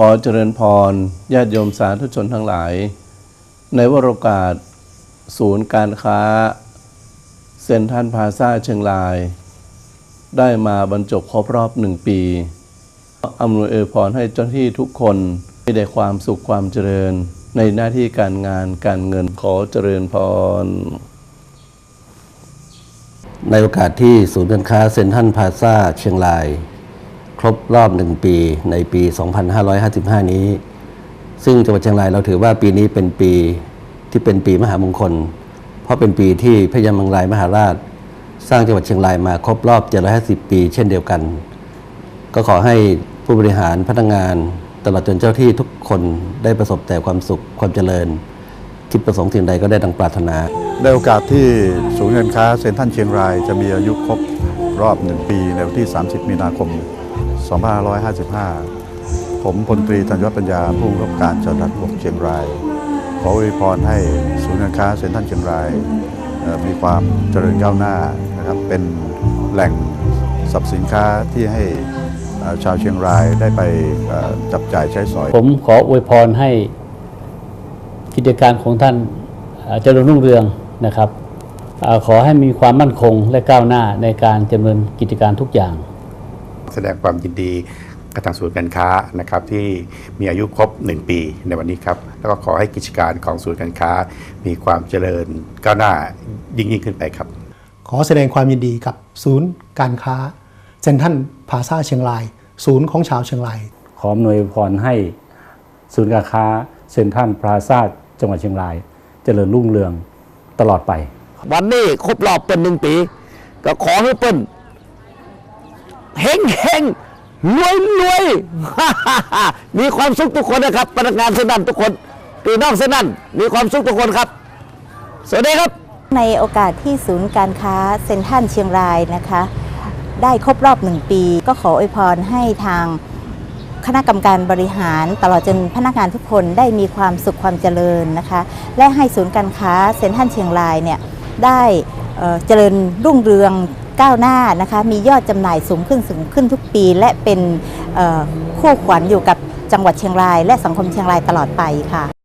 ขอเจริญพรญาติโยมสาธุชนทั้งหลาย ในวโรกาส ศูนย์การค้า เซ็นทรัลพาซาเชียงราย ได้มาบรรจบครบรอบหนึ่งปีอำนวยอวยพรให้เจ้าที่ทุกคนให้ได้ความสุขความเจริญในหน้าที่การงานการเงินขอเจริญพร ในโอกาสที่ศูนย์การค้าเซ็นทรัลพาซาเชียงราย ครบรอบหนึ่งปีในปี 2555 นี้ ซึ่งจังหวัดเชียงรายเราถือว่าปีนี้เป็นปีที่เป็นปีมหามงคล เพราะเป็นปีที่พระยามังรายมหาราช สร้างจังหวัดเชียงรายมาครบรอบ 750 ปี เช่นเดียวกัน ก็ขอให้ผู้บริหารพนักงาน ตลอดจนเจ้าที่ทุกคนได้ประสบแต่ความสุขความเจริญ คิดประสงค์สิ่งใดก็ได้ดังปรารถนาในโอกาสที่ศูนย์การค้าเซ็นทรัลเชียงรายจะมีอายุครบรอบ1ปีในวันที่ 30 มีนาคม 2555 ผมพลตรีธัญวัฒน์ปัญญาผู้กับการจังหวัดบกเชียงราย ขออวยพรให้ศูนย์การค้าเซ็นทรัลเชียงรายมีความเจริญก้าวหน้านะครับเป็นแหล่งสรรพสินค้าที่ให้ชาวเชียงรายได้ไปจับจ่ายใช้สอย ผมขออวยพรให้กิจการของท่านเจริญรุ่งเรืองนะครับ ขอให้มีความมั่นคงและก้าวหน้าในการดำเนินกิจการทุกอย่าง แสดงความยินดีกับทางศูนย์การค้านะครับที่มีอายุครบ 1 ปีในวันนี้ครับแล้วก็ขอให้กิจการของศูนย์การค้า มีความเจริญก้าวหน้ายิ่งยิ่งขึ้นไปครับ ขอแสดงความยินดีกับศูนย์การค้าเซ็นทรัลพลาซ่าเชียงราย ศูนย์ของชาวเชียงราย ขออำนวยพรให้ศูนย์การค้าเซ็นทรัลพลาซ่าจังหวัดเชียงราย เจริญรุ่งเรืองตลอดไป วันนี้ครบรอบเป็นหนึ่งปี ก็ขอให้เปิ้นเฮงเฮงรวยรวยมีความสุขทุกคนนะครับพนักงานเซนันทุกคนพี่น้องเซนันมีความสุขทุกคนครับ สวัสดีครับ ในโอกาสที่ศูนย์การค้าเซ็นทรัลเชียงรายนะคะ ได้ครบรอบหนึ่งปี ก็ขออวยพรให้ทางคณะกรรมการบริหารตลอดจนพนักงานทุกคนได้มีความสุขความเจริญนะคะ และให้ศูนย์การค้าเซ็นทรัลเชียงรายเนี่ยได้เอ่อเจริญรุ่งเรือง ก้าวหน้านะคะมียอดจำหน่ายสูงขึ้นสูงขึ้นทุกปี และเป็นคู่ขวัญอยู่กับจังหวัดเชียงราย และสังคมเชียงรายตลอดไปค่ะ